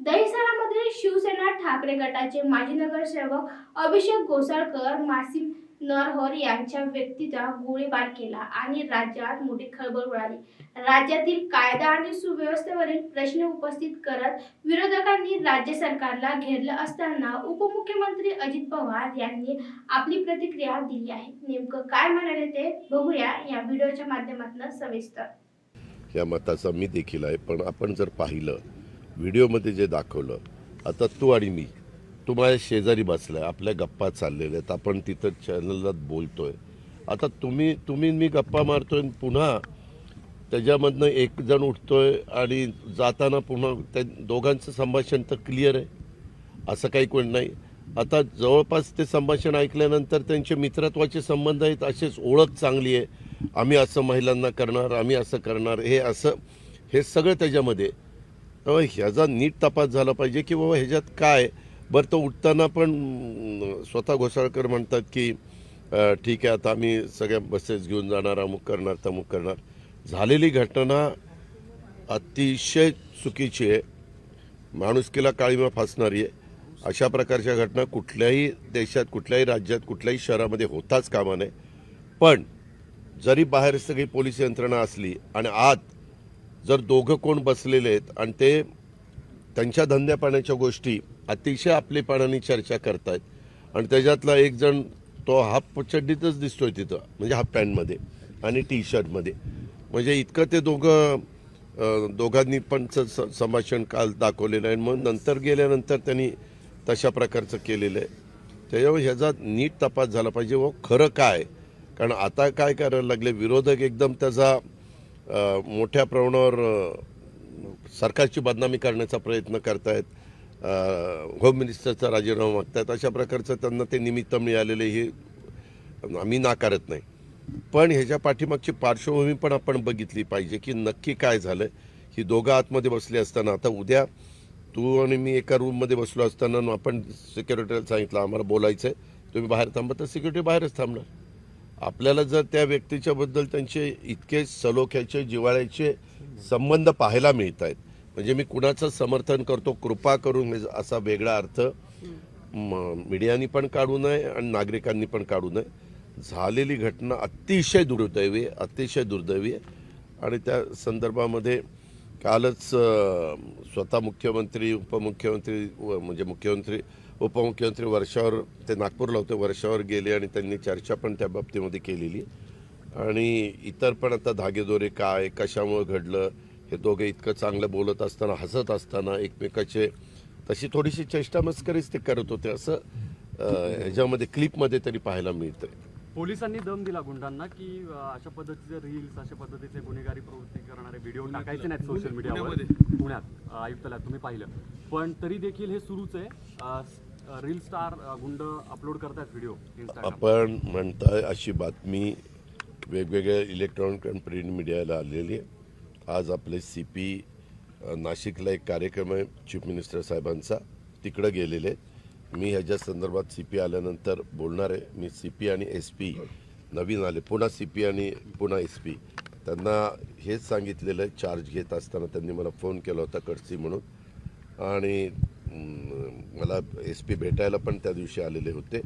दहिसरामधील शिवसेना ठाकरे गटाचे माजी नगरसेवक अभिषेक गोसाळकर मासिम नरहर यांच्या व्यक्तीचा गोळीबार केला आणि राज्यात मोठी खळबळ उडाली. राज्यातील कायदा आणि सुव्यवस्थेवरील प्रश्न उपस्थित करत विरोधकांनी राज्य सरकारला घेरलं असताना उपमुख्यमंत्री अजित पवार यांनी आपली प्रतिक्रिया दिली आहे. नेमकं काय म्हणाले ते बघूया या व्हिडिओच्या माध्यमातून सविस्तर. या मताचा मी देखील आहे पण आपण जर पाहिलं व्हिडिओमध्ये जे दाखवलं आता तू आणि मी तू माझ्या शेजारी बसलाय आपल्या गप्पा चाललेल्या आहेत आपण तिथं चॅनलला बोलतोय. आता तुम्ही तुम्ही मी गप्पा मारतोय आणि पुन्हा त्याच्यामधनं एक जण उठतोय आणि जाताना पुन्हा त्या दोघांचं संभाषण तर क्लिअर आहे. असं काही कोण नाही. आता जवळपास ते संभाषण ऐकल्यानंतर त्यांचे मित्रत्वाचे संबंध आहेत असेच ओळख चांगली आहे. आम्ही असं महिलांना करणार आम्ही असं करणार हे असं हे सगळं त्याच्यामध्ये आहे. तेव्हा ह्याचा नीट तपास झाला पाहिजे की बाबा ह्याच्यात काय? बरं तो उठताना पण स्वतः घोसाळकर म्हणतात की ठीक आहे आता आम्ही सगळ्या बसेस घेऊन जाणार अमुक करणार तमुक करणार. झालेली घटना अतिशय चुकीची आहे. माणुसकीला काळीमा फासणारी आहे. अशा प्रकारच्या घटना कुठल्याही देशात कुठल्याही राज्यात कुठल्याही शहरामध्ये होताच कामा नये. पण जरी बाहेर सगळी पोलीस यंत्रणा असली आणि आत जर दोघं कोण बसलेले आहेत आणि ते त्यांच्या धंद्यापाण्याच्या गोष्टी अतिशय आपलेपणाने चर्चा करतायत आणि त्याच्यातला एक जण तो हाफ चड्डीतच दिसतोय तिथं म्हणजे हाफ पॅन्टमध्ये आणि टी शर्टमध्ये म्हणजे इतकं ते दोघं दोघांनी पण स- संभाषण काल दाखवलेलं आहे. मग नंतर गेल्यानंतर त्यांनी तशा प्रकारचं केलेलं आहे. त्याच्यामुळे ह्याचा नीट तपास झाला पाहिजे. व खरं काय? कारण आता काय करायला लागले? विरोधक एकदम त्याचा मोठ्या प्रमाणावर सरकारची बदनामी करण्याचा प्रयत्न करतायत. होम मिनिस्टरचा राजीनामा मागतायत. अशा प्रकारचं त्यांना ते निमित्त मिळालेले हे आम्ही नाकारत नाही. पण ह्याच्या पाठीमागची पार्श्वभूमी पण आपण बघितली पाहिजे की नक्की काय झालं ही दोघं आतमध्ये बसली असताना आता उद्या तू आणि मी एका रूममध्ये बसलो असताना आपण सिक्युरिटीला सांगितलं आम्हाला बोलायचं आहे तुम्ही बाहेर थांबा तर सिक्युरिटी बाहेरच थांबणार. आपल्याला जर त्या व्यक्तीच्याबद्दल त्यांचे इतके सलोख्याचे जिव्हाळ्याचे संबंध पाहायला मिळत आहेत म्हणजे मी कुणाचं समर्थन करतो कृपा करून असा वेगळा अर्थ म- मीडियानी पण काढू नये आणि नागरिकांनी पण काढू नये. झालेली घटना अतिशय दुर्दैवी अतिशय दुर्दैवी आहे. आणि त्या संदर्भामध्ये कालच स्वतः मुख्यमंत्री उपमुख्यमंत्री व म्हणजे मुख्यमंत्री उपमुख्यमंत्री वर्षावर ते नागपूरला होते वर्षावर गेले आणि त्यांनी चर्चा पण त्या बाबतीमध्ये केलेली. आणि इतर पण आता धागेदोरे काय कशामुळे घडलं हे दोघे इतकं चांगलं बोलत असताना हसत असताना एकमेकाचे तशी थोडीशी चेष्टा मस्करीच ते करत होते असं ह्याच्यामध्ये क्लिपमध्ये तरी पाहायला मिळतं पोलिसांनी दम दिला गुंडांना की अशा पद्धतीचे रील्स अशा पद्धतीचे गुन्हेगारी प्रवृत्ती करणारे व्हिडिओ टाकायचे नाहीत सोशल मीडियावर पुण्यात. आयुक्तालयात तुम्ही पाहिलं. पण तरी देखील हे सुरूच आहे. रील स्टार गुंड अपलोड करतायत व्हिडिओ इंस्टाग्राम आपण म्हणताय अशी बातमी वेगवेगळ्या इलेक्ट्रॉनिक आणि प्रिंट मीडियाला आलेली आहे. आज आपले सी पी नाशिकला एक कार्यक्रम आहे चीफ मिनिस्टर साहेबांचा. तिकडं गेलेले आहेत. मी ह्याच्या संदर्भात सी पी आल्यानंतर बोलणार आहे. मी सी पी आणि एस पी नवीन आले. पुन्हा सी पी आणि पुन्हा एस पी त्यांना हेच सांगितलेलं आहे. चार्ज घेत असताना त्यांनी मला फोन केला होता कडसी म्हणून. आणि मला एस पी भेटायला पण त्या दिवशी आलेले होते.